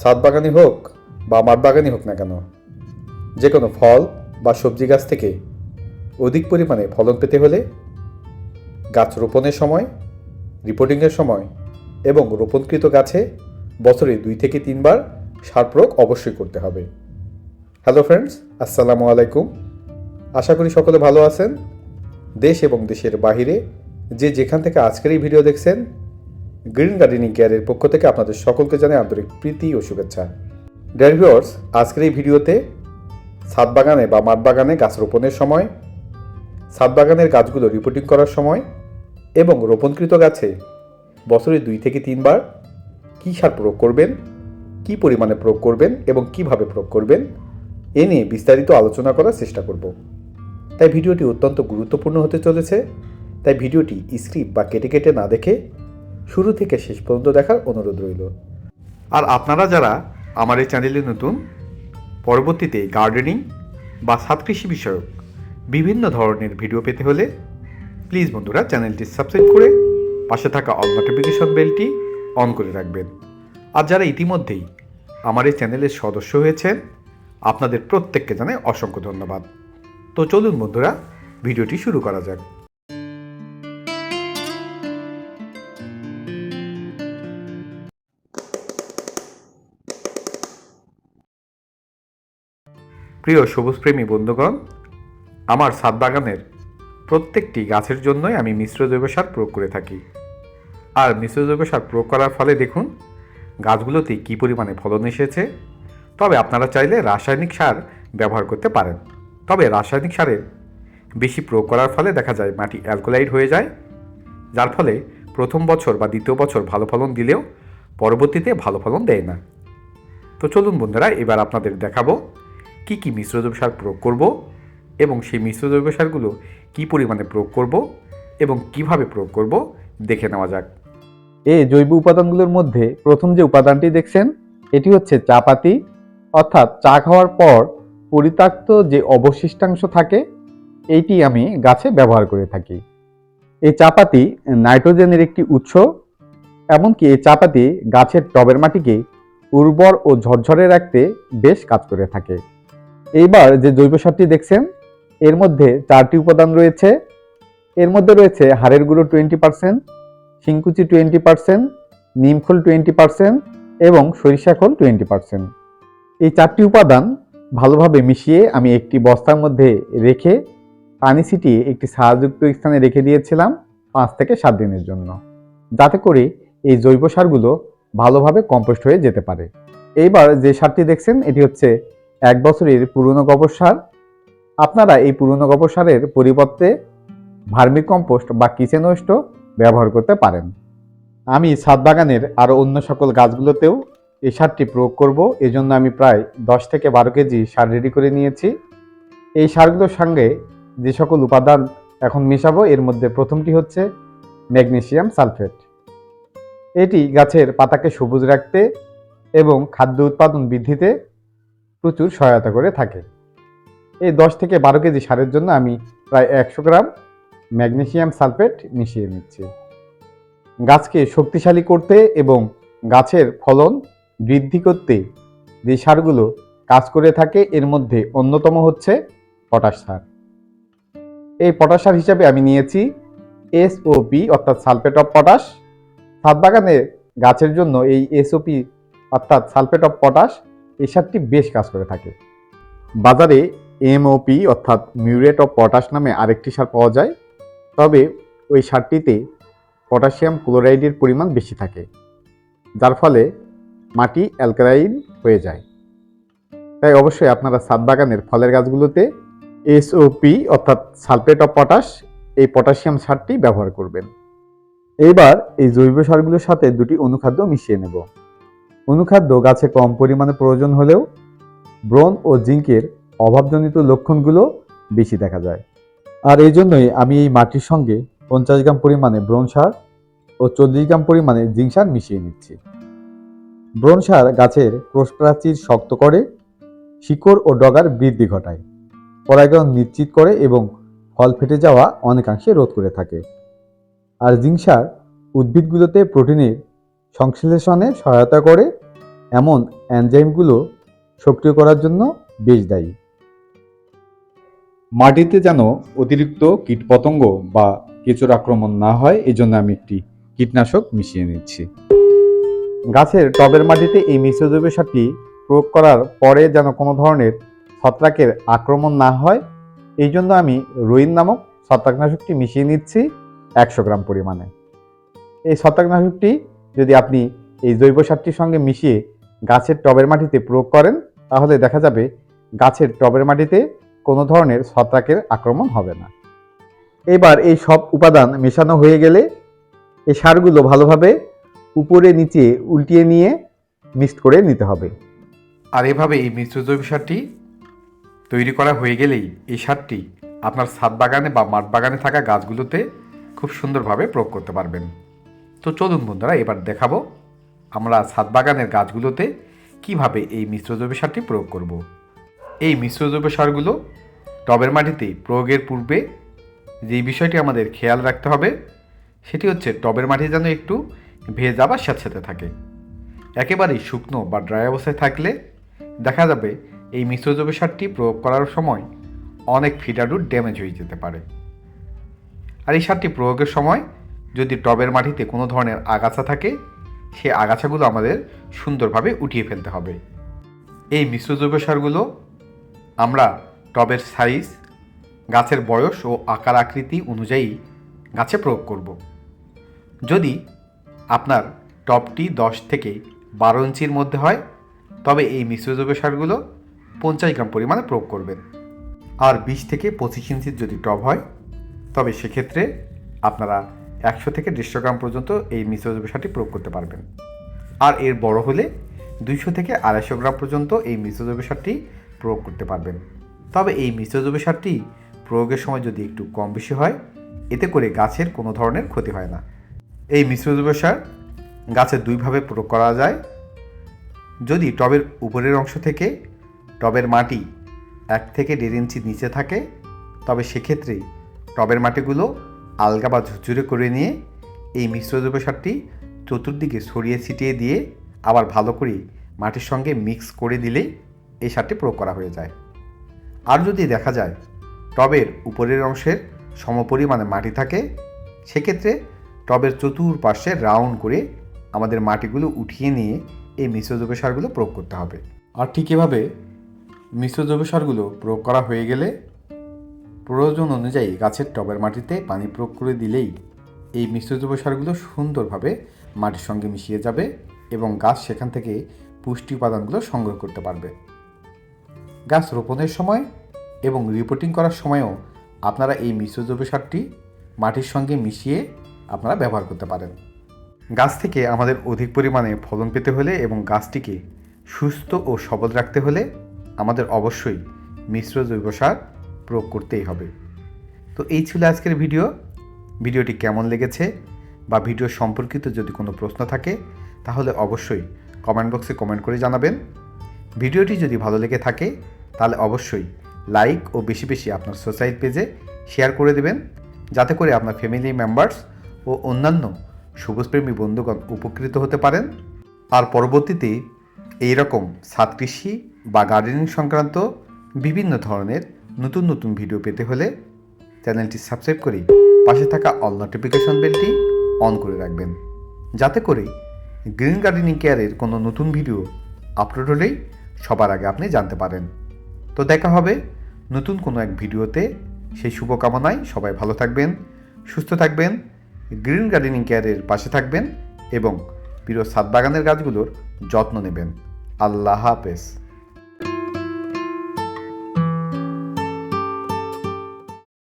ছাদ বাগানই হোক বা মাঠ বাগানই হোক না কেন, যে কোনো ফল বা সবজি গাছ থেকে অধিক পরিমাণে ফলন পেতে হলে গাছ রোপণের সময় রিপোর্টিংয়ের সময় এবং রোপণকৃত গাছে বছরে দুই থেকে তিনবার সার প্রয়োগ অবশ্যই করতে হবে। হ্যালো ফ্রেন্ডস আসসালামু আলাইকুম। আশা করি সকলে ভালো আছেন। দেশ এবং দেশের বাহিরে যে যেখান থেকে আজকের এই ভিডিও দেখছেন গ্রিন গার্ডেনিং কেয়ারের পক্ষ থেকে আপনাদের সকলকে জানাই আন্তরিক প্রীতি ও শুভেচ্ছা। ডিয়ার আজকের এই ভিডিওতে ছাদ বাগানে বা মাঠ বাগানে গাছ রোপণের সময় ছাদ বাগানের গাছগুলো রিপোর্টিং করার সময় এবং রোপণকৃত গাছে বছরে দুই থেকে তিনবার কী সার প্রয়োগ করবেন, কী পরিমাণে প্রয়োগ করবেন এবং কীভাবে প্রয়োগ করবেন, এ নিয়ে বিস্তারিত আলোচনা করার চেষ্টা করব। তাই ভিডিওটি অত্যন্ত গুরুত্বপূর্ণ হতে চলেছে। তাই ভিডিওটি স্ক্রিপ্ট বা কেটে কেটে না দেখে শুরু থেকে শেষ পর্যন্ত দেখার অনুরোধ রইল। আর আপনারা যারা আমার এই চ্যানেলে নতুন, পরবর্তীতে গার্ডেনিং বা ছাদ কৃষি বিষয়ক বিভিন্ন ধরনের ভিডিও পেতে হলে প্লিজ বন্ধুরা চ্যানেলটি সাবস্ক্রাইব করে পাশে থাকা অল নোটিফিকেশন বেলটি অন করে রাখবেন। আর যারা ইতিমধ্যেই আমার এই চ্যানেলের সদস্য হয়েছেন, আপনাদের প্রত্যেককে জানাই অসংখ্য ধন্যবাদ। তো চলুন বন্ধুরা, ভিডিওটি শুরু করা যাক। প্রিয় সবুজপ্রেমী বন্ধুগণ, আমার ছাদ বাগানের প্রত্যেকটি গাছের জন্যই আমি মিশ্র জৈব সার প্রয়োগ করে থাকি। আর মিশ্র জৈব সার প্রয়োগ করার ফলে দেখুন, গাছগুলোতে কী পরিমাণে ফলন এসেছে। তবে আপনারা চাইলে রাসায়নিক সার ব্যবহার করতে পারেন। তবে রাসায়নিক সারের বেশি প্রয়োগ করার ফলে দেখা যায় মাটি অ্যালকোলাইড হয়ে যায়, যার ফলে প্রথম বছর বা দ্বিতীয় বছর ভালো ফলন দিলেও পরবর্তীতে ভালো ফলন দেয় না। তো চলুন বন্ধুরা, এবার আপনাদের দেখাবো কি কি মিশ্র জৈব সার প্রয়োগ করব এবং সেই মিশ্র জৈব সারগুলো কী পরিমাণে প্রয়োগ করব এবং কীভাবে প্রয়োগ করব দেখে নেওয়া যাক। এই জৈব উপাদানগুলোর মধ্যে প্রথম যে উপাদানটি দেখছেন, এটি হচ্ছে চা পাতি অর্থাৎ চা খাওয়ার পর পরিত্যক্ত যে অবশিষ্টাংশ থাকে, এইটি আমি গাছে ব্যবহার করে থাকি। এই চাপাতি নাইট্রোজেনের একটি উৎস, এমনকি এই চাপাতি গাছের টবের মাটিকে উর্বর ও ঝরঝরে রাখতে বেশ কাজ করে থাকে। এইবার যে জৈব সারটি দেখছেন, এর মধ্যে চারটি উপাদান রয়েছে। এর মধ্যে রয়েছে হাড়ের গুঁড়ো টোয়েন্টি পার্সেন্ট, শিংকুচি টোয়েন্টি পার্সেন্ট, নিমখোল টোয়েন্টি পার্সেন্ট এবং সরিষা খোল টোয়েন্টি পার্সেন্ট। এই চারটি উপাদান ভালোভাবে মিশিয়ে আমি একটি বস্তার মধ্যে রেখে পানি ছিটিয়ে একটি ছায়াযুক্ত স্থানে রেখে দিয়েছিলাম পাঁচ থেকে সাত দিনের জন্য, যাতে করে এই জৈব সারগুলো ভালোভাবে কম্পোস্ট হয়ে যেতে পারে। এইবার যে সারটি দেখছেন, এটি হচ্ছে এক বছরের পুরনো গোবর সার। আপনারা এই পুরনো গোবর সারের পরিবর্তে ভার্মি কম্পোস্ট বা কিচেন ওয়েস্টও ব্যবহার করতে পারেন। আমি ছাদ বাগানের আরও অন্য সকল গাছগুলোতেও এই সারটি প্রয়োগ করব। এজন্য আমি প্রায় দশ থেকে বারো কেজি সার রেডি করে নিয়েছি। এই সারগুলোর সঙ্গে যে সকল উপাদান এখন মেশাবো, এর মধ্যে প্রথমটি হচ্ছে ম্যাগনেসিয়াম সালফেট। এটি গাছের পাতাকে সবুজ রাখতে এবং খাদ্য উৎপাদন বৃদ্ধিতে প্রচুর সহায়তা করে থাকে। এই দশ থেকে বারো কেজি সারের জন্য আমি প্রায় একশো গ্রাম ম্যাগনেসিয়াম সালফেট মিশিয়ে নিচ্ছি। গাছকে শক্তিশালী করতে এবং গাছের ফলন বৃদ্ধি করতে যে সারগুলো কাজ করে থাকে, এর মধ্যে অন্যতম হচ্ছে পটাশ সার। এই পটাশ সার হিসাবে আমি নিয়েছি এসওপি অর্থাৎ সালফেট অফ পটাশ। ছাদ বাগানে গাছের জন্য এই এসওপি অর্থাৎ সালফেট অফ পটাশ এই সারটি বেশ কাজ করে থাকে। বাজারে এমওপি অর্থাৎ মিউরেট অফ পটাশ নামে আরেকটি সার পাওয়া যায়। তবে ওই সারটিতে পটাশিয়াম ক্লোরাইডের পরিমাণ বেশি থাকে, যার ফলে মাটি অ্যালকালাইন হয়ে যায়। তাই অবশ্যই আপনারা ছাদ বাগানের ফলের গাছগুলোতে এসওপি অর্থাৎ সালফেট অফ পটাশ এই পটাশিয়াম সারটি ব্যবহার করবেন। এইবার এই জৈব সারগুলোর সাথে দুটি অনুখাদ্য মিশিয়ে নেব। অনুখাদ্য গাছে কম পরিমাণে প্রয়োজন হলেও ব্রণ ও জিঙ্কের অভাবজনিত লক্ষণগুলো বেশি দেখা যায়। আর এই জন্যই আমি এই মাটির সঙ্গে পঞ্চাশ গ্রাম পরিমাণে ব্রোন সার ও চল্লিশ গ্রাম পরিমাণে জিঙ্ক সার মিশিয়ে নিচ্ছি। ব্রোন সার গাছের কোষপ্রাচীর শক্ত করে, শিকড় ও ডগার বৃদ্ধি ঘটায়। পরাগায়ন নিশ্চিত করে এবং ফল ফেটে যাওয়া অনেকাংশে রোধ করে থাকে। আর জিঙ্ক সার উদ্ভিদগুলোতে প্রোটিনের সংশ্লেষণে সহায়তা করে এমন এনজাইমগুলো সক্রিয় করার জন্য বেশ দায়ী। মাটিতে যেন অতিরিক্ত কীটপতঙ্গ বা কেঁচোর আক্রমণ না হয় এই জন্য আমি একটি কীটনাশক মিশিয়ে নিচ্ছি। গাছের টবের মাটিতে এই মিশ্র জৈব সারটি প্রয়োগ করার পরে যেন কোনো ধরনের ছত্রাকের আক্রমণ না হয়, এই জন্য আমি রুইন নামক ছত্রাকনাশকটি মিশিয়ে নিচ্ছি একশো গ্রাম পরিমাণে। এই ছত্রাকনাশকটি যদি আপনি এই জৈব সারটির সঙ্গে মিশিয়ে গাছের টবের মাটিতে প্রয়োগ করেন, তাহলে দেখা যাবে গাছের টবের মাটিতে কোনো ধরনের ছত্রাকের আক্রমণ হবে না। এবার এই সব উপাদান মেশানো হয়ে গেলে এই সারগুলো ভালোভাবে উপরে নিচে উল্টিয়ে নিয়ে মিক্সড করে নিতে হবে। আর এভাবে এই মিশ্র জৈব সারটি তৈরি করা হয়ে গেলেই এই সারটি আপনার ছাদ বাগানে বা মাঠ বাগানে থাকা গাছগুলোতে খুব সুন্দরভাবে প্রয়োগ করতে পারবেন। তো চলুন বন্ধুরা, এবার দেখাবো আমরা ছাদ বাগানের গাছগুলোতে কীভাবে এই মিশ্র জৈব সারটি প্রয়োগ করব। এই মিশ্র জৈব সারগুলো টবের মাটিতে প্রয়োগের পূর্বে যেই বিষয়টি আমাদের খেয়াল রাখতে হবে, সেটি হচ্ছে টবের মাটি যেন একটু ভেজা বা স্যাঁতস্যাঁতে থাকে একেবারেই শুকনো বা ড্রাই অবস্থায় থাকলে দেখা যাবে এই মিশ্র জৈব সারটি প্রয়োগ করার সময় অনেক ফিডারুট ড্যামেজ হয়ে যেতে পারে আর এই সারটি প্রয়োগের সময় যদি টবের মাটিতে কোনো ধরনের আগাছা থাকে, সে আগাছাগুলো আমাদের সুন্দরভাবে উঠিয়ে ফেলতে হবে। এই মিশ্র জৈব সারগুলো আমরা টবের সাইজ গাছের বয়স ও আকার আকৃতি অনুযায়ী গাছে প্রয়োগ করব। যদি আপনার টপটি দশ থেকে বারো ইঞ্চির মধ্যে হয়, তবে এই মিশ্র জৈব সারগুলো পঞ্চাশ গ্রাম পরিমাণে প্রয়োগ করবেন। আর বিশ থেকে পঁচিশ ইঞ্চির যদি টব হয়, তবে সেক্ষেত্রে আপনারা একশো থেকে দেড়শো গ্রাম পর্যন্ত এই মিশ্র জৈব সারটি প্রয়োগ করতে পারবেন। আর এর বড় হলে দুইশো থেকে আড়াইশো গ্রাম পর্যন্ত এই মিশ্র জৈব সারটি প্রয়োগ করতে পারবেন। তবে এই মিশ্র জৈব সারটি প্রয়োগের সময় যদি একটু কম বেশি হয়, এতে করে গাছের কোনো ধরনের ক্ষতি হয় না। এই মিশ্র জৈব সার গাছে দুইভাবে প্রয়োগ করা যায়। যদি টবের উপরের অংশ থেকে টবের মাটি এক থেকে দেড় ইঞ্চি নিচে থাকে, তবে সেক্ষেত্রে টবের মাটিগুলো আলগা বা ঝুরঝুরে করে নিয়ে এই মিশ্র জৈব সারটি চতুর্দিকে ছড়িয়ে ছিটিয়ে দিয়ে আবার ভালো করে মাটির সঙ্গে মিক্স করে দিলেই এই সারটি প্রয়োগ করা হয়ে যায়। আর যদি দেখা যায় টবের উপরের অংশের সমপরিমাণে মাটি থাকে, সেক্ষেত্রে টবের চতুর্পাশে রাউন্ড করে আমাদের মাটিগুলো উঠিয়ে নিয়ে এই মিশ্র জৈব সারগুলো প্রয়োগ করতে হবে। আর ঠিক এভাবে মিশ্র জৈব সারগুলো প্রয়োগ করা হয়ে গেলে প্রয়োজন অনুযায়ী গাছের টবের মাটিতে পানি প্রয়োগ করে দিলেই এই মিশ্র জৈব সারগুলো সুন্দরভাবে মাটির সঙ্গে মিশিয়ে যাবে এবং গাছ সেখান থেকে পুষ্টি উপাদানগুলো সংগ্রহ করতে পারবে। গাছ রোপণের সময় এবং রিপোর্টিং করার সময়ও আপনারা এই মিশ্র জৈব সারটি মাটির সঙ্গে মিশিয়ে আপনারা ব্যবহার করতে পারেন। গাছ থেকে আমাদের অধিক পরিমাণে ফলন পেতে হলে এবং গাছটিকে সুস্থ ও সবল রাখতে হলে আমাদের অবশ্যই মিশ্র জৈব সার প্রয়োগ করতেই হবে। তো এই ছিল আজকের ভিডিও। ভিডিওটি কেমন লেগেছে বা ভিডিও সম্পর্কিত যদি কোনো প্রশ্ন থাকে, তাহলে অবশ্যই কমেন্ট বক্সে কমেন্ট করে জানাবেন। ভিডিওটি যদি ভালো লেগে থাকে, তাহলে অবশ্যই লাইক ও বেশি বেশি আপনার সোসাইট পেজে শেয়ার করে দেবেন। যাতে করে আপনার ফ্যামিলি মেম্বার্স ও অন্যান্য সবুজপ্রেমী বন্ধুগণ উপকৃত হতে পারেন। আর পরবর্তীতে এই রকম ছাদ কৃষি বা গার্ডেনিং সংক্রান্ত বিভিন্ন ধরনের নতুন নতুন ভিডিও পেতে হলে চ্যানেলটি সাবস্ক্রাইব করে পাশে থাকা অল নোটিফিকেশন বেলটি অন করে রাখবেন। যাতে করে গ্রিন গার্ডেনিং কেয়ারের কোনো নতুন ভিডিও আপলোড হলেই সবার আগে আপনি জানতে পারেন। তো দেখা হবে নতুন কোনো এক ভিডিওতে। সেই শুভকামনায় সবাই ভালো থাকবেন, সুস্থ থাকবেন গ্রিন গার্ডেনিং কেয়ারের পাশে থাকবেন এবং প্রিয় সাত বাগানের গাছগুলোর যত্ন নেবেন। আল্লাহ হাফেজ।